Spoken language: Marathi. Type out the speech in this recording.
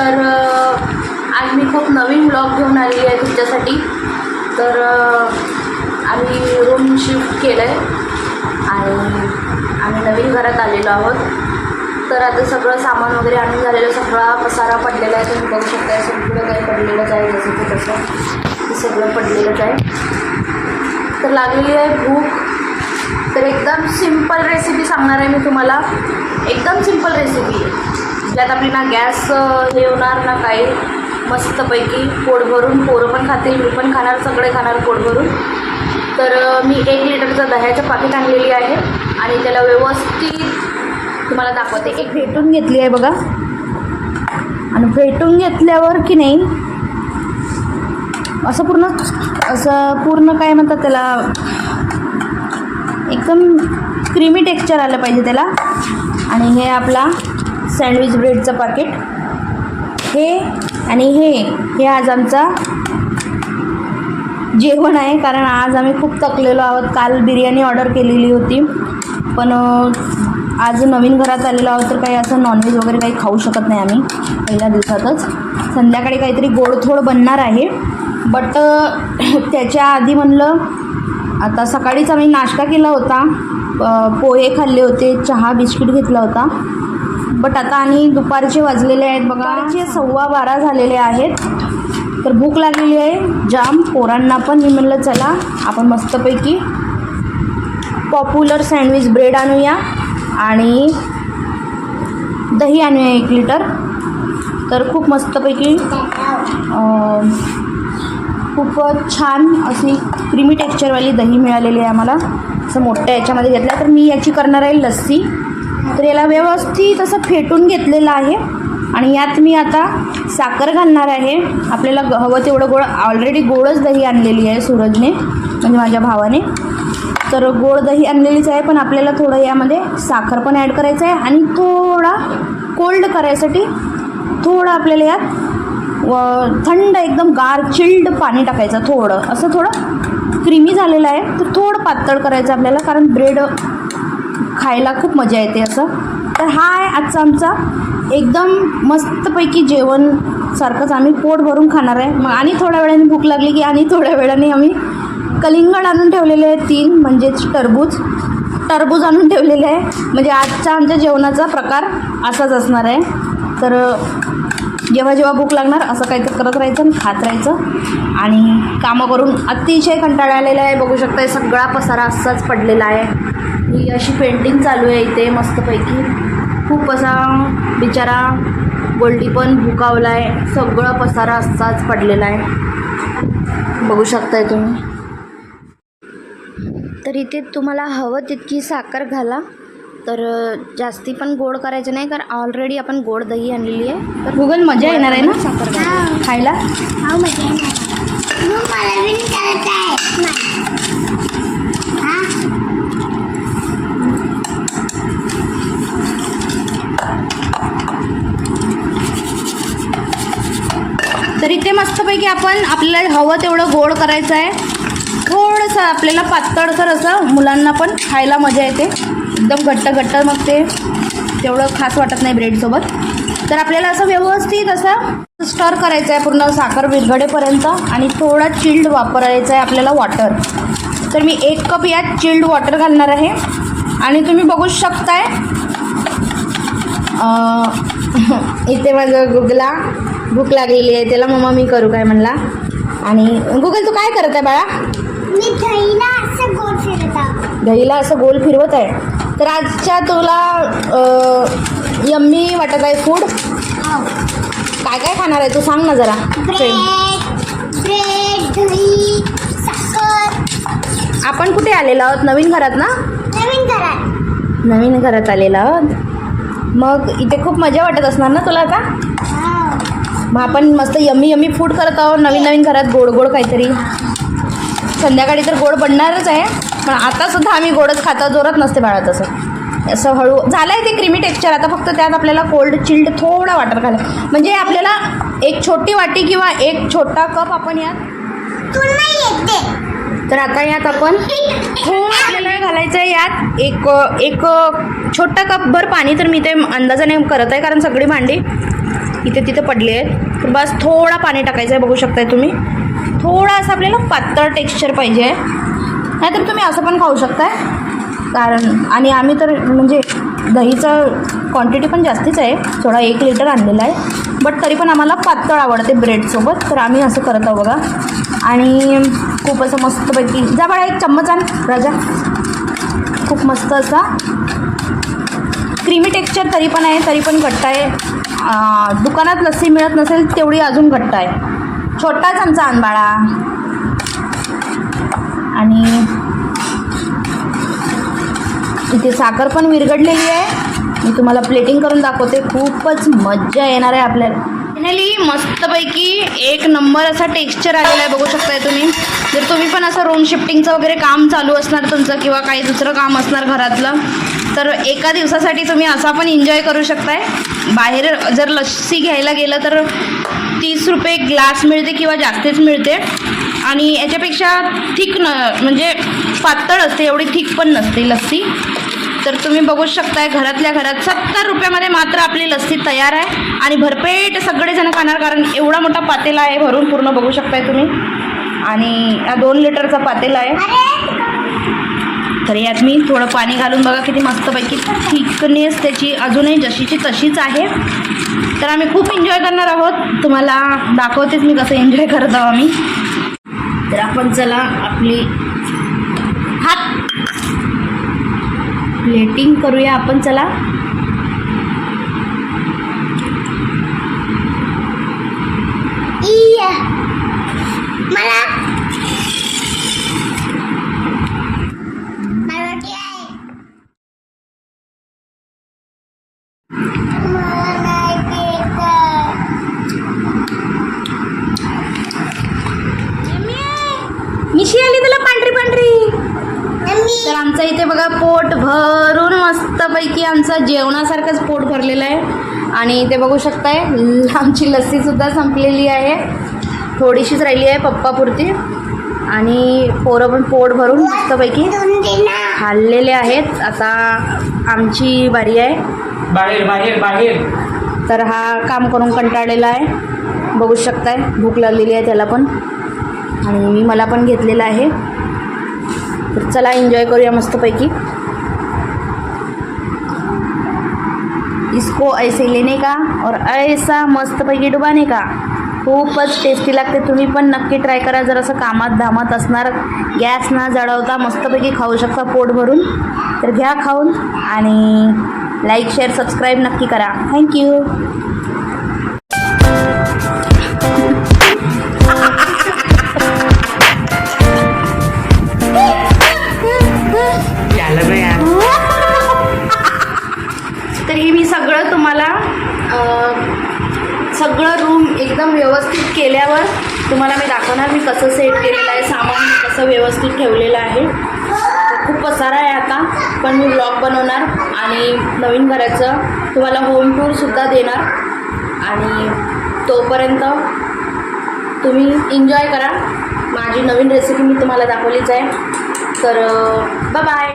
तर आज मी खूप नवीन ब्लॉग घेऊन आलेली आहे तुमच्यासाठी. तर आम्ही रूम शिफ्ट केलं आहे आणि आम्ही नवीन घरात आलेलो आहोत. तर आता सगळं सामान वगैरे आणून झालेलं सगळा पसारा पडलेला आहे. तुम्ही बघू शकता सगळं काही पडलेलंच आहे जसं की तसं. ते सगळं पडलेलंच आहे. तर लागलेली आहे भूक. तर एकदम सिंपल रेसिपी सांगणार आहे मी तुम्हाला. एकदम सिंपल रेसिपी आहे त्यात आपली ना गॅस हे होणार ना काही? मस्तपैकी पोट भरून. पोरं पण खातील मी पण खाणार सगळे खाणार पोट भरून. तर मी एक लिटरचं दह्याचं पाकिट आणलेली आहे आणि त्याला व्यवस्थित तुम्हाला दाखवते. एक भेटून घेतली आहे बघा. आणि भेटून घेतल्यावर की नाही असं पूर्ण असं पूर्ण काय म्हणतात त्याला एकदम क्रीमी टेक्स्चर आलं पाहिजे त्याला. आणि हे आपला सँडविच ब्रेडचं पाकिट. हे आणि हे हे आज आमचा जेवण आहे कारण आज आम्ही खूप थकलेलो आहोत. काल बिर्याणी ऑर्डर केलेली होती पण आज नवीन घरात आलेलो आहोत तर काही असं नॉनव्हेज वगैरे काही खाऊ शकत नाही आम्ही पहिल्या दिवसातच. संध्याकाळी काहीतरी गोडथोड बनणार आहे बट त्याच्या आधी म्हणलं आता सकाळीच आम्ही नाश्ता केला होता. पोहे खाल्ले होते चहा बिस्किट घेतला होता. बट आता आणि दुपारचे वाजलेले आहेत बघा. दुपारचे सव्वा बारा झालेले आहेत. तर भूक लागलेली आहे. जाम. पोरांना पण मी म्हणलं चला आपण मस्तपैकी पॉप्युलर सँडविच ब्रेड आणूया आणि दही आणूया एक लिटर. तर खूप मस्तपैकी खूपच छान अशी क्रीमी टेक्स्चरवाली दही मिळालेली आहे आम्हाला. असं मोठ्या याच्यामध्ये घेतलं तर मी याची करणार आहे लस्सी. तर याला व्यवस्थित असं फेटून घेतलेलं आहे. आणि यात मी आता साखर घालणार आहे. आपल्याला ग- हवं तेवढं गोड ऑलरेडी गोडच दही आणलेली आहे सूरजने म्हणजे माझ्या भावाने. तर गोड दही आणलेलीच आहे पण आपल्याला थोडं यामध्ये साखर पण ॲड करायचं आहे आणि थोडा कोल्ड करायसाठी थोडं आपल्याला यात व थंड एकदम गार चिल्ड पाणी टाकायचं थोडं. असं थोडं क्रीमी झालेलं आहे. तर थोडं पातळ करायचं आपल्याला कारण ब्रेड खायला खूप मजा येते असं. तर हा आहे आजचा आमचा एकदम मस्तपैकी जेवण सारखंच आम्ही पोट भरून खाणार आहे. मग आणि थोड्या वेळाने भूक लागली की आणि थोड्या वेळाने आम्ही कलिंगड आणून ठेवलेले आहे तीन म्हणजेच टरबूज. टरबूज आणून ठेवलेले आहे. म्हणजे आजचा आमच्या जेवणाचा प्रकार असाच असणार आहे. तर जेव्हा जेव्हा भूक लागणार असं काहीतरी करत राहायचं आणि खात राहायचं. आणि कामं करून अतिशय कंटाळा आलेला आहे. बघू शकता सगळा पसारा असाच पडलेला आहे. ही अशी पेंटिंग चालू आहे इथे मस्तपैकी. खूप असा बिचारा गोल्डी पण भुकावला आहे सगळं पसारा असाच पडलेला आहे. बघू शकताय तुम्ही. तर इथे तुम्हाला हवं तितकी साखर घाला. तर जास्ती पण गोड करायचं नाही कारण ऑलरेडी आपण गोड दही आणलेली आहे. तर गुगल मजा येणार आहे ना? साखर. खायला? हा मजा येणार मग मला बी करत आहे हा तर इथे मस्तपैकी आपण आपल्याला हवं तेवढं गोड करायचं आहे. थोडंसं आपल्याला पातळसर असं मुलांना पण खायला मजा येते. एकदम घट्ट घट्ट मग ते तेवढं खास वाटत नाही ब्रेडसोबत. तर आपल्याला असं व्यवस्थित असं स्टर करायचं आहे पूर्ण साखर विरघडेपर्यंत आणि थोडा चिल्ड वापरायचा आहे आपल्याला वॉटर तर मी एक कप यात चिल्ड वॉटर घालणार आहे. आणि तुम्ही बघू शकताय इथे माझं गुगला भूक लागलेली आहे. त्याला मम्मा मी करू काय म्हणला. आणि गुगल तू काय करत आहे बाळा? मी दहीला असं गोल फिरत आहो. दहीला असं गोल फिरवत आहे. तर आजच्या तुला यम्मी वाटत आहे फूड काय काय खाणार आहे? तू सांग ना जरा. ब्रेड ब्रेड दही साखर. आपण कुठे आलेलो आहोत? नवीन घरात ना? नवीन घरात. नवीन घरात आलेलो आहोत. मग इथे खूप मजा वाटत असणार ना तुला आता. मग आपण मस्त यम्मी यम्मी फूड करत आहोत नवीन नवीन घरात गोड गोड काहीतरी. संध्याकाळी तर गोड बनणारच आहे पण आता सुद्धा आम्ही गोडच खाता जोरात नसते बाळा तसं. असं हळू झालं आहे ते क्रीमी टेक्स्चर आता फक्त त्यात आपल्याला कोल्ड चिल्ड थोडा वाटर घाला म्हणजे आपल्याला एक छोटी वाटी किंवा एक छोटा कप आपण येते तर आता यात आपण थोडं आपल्याला घालायचं आहे यात एक एक छोटा कपभर पाणी तर मी ते अंदाजाने करत आहे कारण सगळी भांडी इथे तिथे पडले आहेत. तर बस थोडा पाणी टाकायचं आहे बघू शकताय तुम्ही. थोडा असं आपल्याला पातळ टेक्स्चर पाहिजे. आहे नाहीतर तुम्ही असं पण खाऊ शकताय. कारण आणि आम्ही तर म्हणजे दहीचं क्वांटिटी पण जास्तीच आहे. थोडा एक लिटर आणलेला आहे. बट तरी पण आम्हाला पातळ आवडते ब्रेडसोबत तर आम्ही असं करत आहोत बघा. आणि खूप असं मस्तपैकी. जा बाळा एक चम्मच आण. राजा खूप मस्त असा क्रीमी टेक्स्चर तरी पण आहे तरी पण घट्ट आहे. दुकानात लस्सी मिळत नसेल तेवढी अजून घट्ट आहे. छोटा चमचा आण बाळा. आणि इथे साखर पण विरघडलेली आहे. मी तुम्हाला प्लेटिंग करून दाखवते. खूपच मज्जा येणार आहे आपल्याला. फायनली मस्तपैकी एक नंबर असा टेक्स्चर आलेला आहे बघू शकताय तुम्ही. जर तुम्ही पण असं रूम शिफ्टिंगचं वगैरे काम चालू असणार तुमचं किंवा काही दुसरं काम असणार घरातलं तर एका दिवसासाठी तुम्ही असा पण एन्जॉय करू शकताय. बाहेर जर लस्सी घ्यायला गेलं तर तीस रुपये ग्लास मिळते किंवा जास्तीच मिळते. आणि याच्यापेक्षा थिक न म्हणजे पातळ असते एवढी थिक पण नसते लस्सी. तर तुम्ही बघू शकताय घरातल्या घरात सत्तर रुपयामध्ये मात्र आपली लस्सी तयार आहे. आणि भरपेट सगळेजण खाणार कारण एवढा मोठा पातेला आहे भरून पूर्ण बघू शकताय तुम्ही. आणि हा दोन लिटरचा पातेला आहे. तर यात मी थोडं पाणी घालून बघा किती मस्तपैकी थिकनेस त्याची अजूनही जशीची तशीच आहे. तर आम्ही खूप एन्जॉय करणार आहोत. तुम्हाला दाखवतेच मी कसं एन्जॉय करत आहोत आम्ही. तर आपण चला आपली हात प्लेटिंग करूया आपण चला इय मला मला वाटते आहे. मला नाही देत आहे. मिशी आली तुला पांढरी पांढरी मम्मी, तर आमचं इथे बघा पोट भरून मस्तपैकी आमचं जेवणासारखंच पोट भरलेलं आहे. आणि इथे बघू शकताय आमची लस्सीसुद्धा संपलेली आहे. थोडीशीच राहिली आहे पप्पापुरती. आणि पोरं पण पोट भरून मस्तपैकी. खाल्लेले आहेत. आता आमची बारी आहे. बाहेर बाहेर बाहेर. तर हा काम करून कंटाळलेला आहे. बघू शकताय भूक लागलेली आहे त्याला पण. आणि मी मला पण घेतलेला आहे. तर चला एन्जॉय करूया मस्तपैकी. इसको ऐसे लेने का और ऐसा मस्तपैकी डुबाने का. खूपच टेस्टी लागते. तुम्ही पण नक्की ट्राय करा. जर असं कामात धामात असणार गॅस ना जळवता मस्तपैकी खाऊ शकता पोट भरून. तर घ्या खाऊन आणि लाईक शेअर सबस्क्राईब नक्की करा. थँक्यू सगळं रूम एकदम व्यवस्थित केल्यावर तुम्हाला मी दाखवणार मी कसं सेट केलेलं आहे सामान कसं व्यवस्थित ठेवलेलं आहे. खूप पसारा आहे आता पण मी ब्लॉग बनवणार आणि नवीन घराचं तुम्हाला होम टूरसुद्धा देणार. आणि तोपर्यंत तुम्ही एन्जॉय करा. माझी नवीन रेसिपी मी तुम्हाला दाखवलीच आहे. तर बाय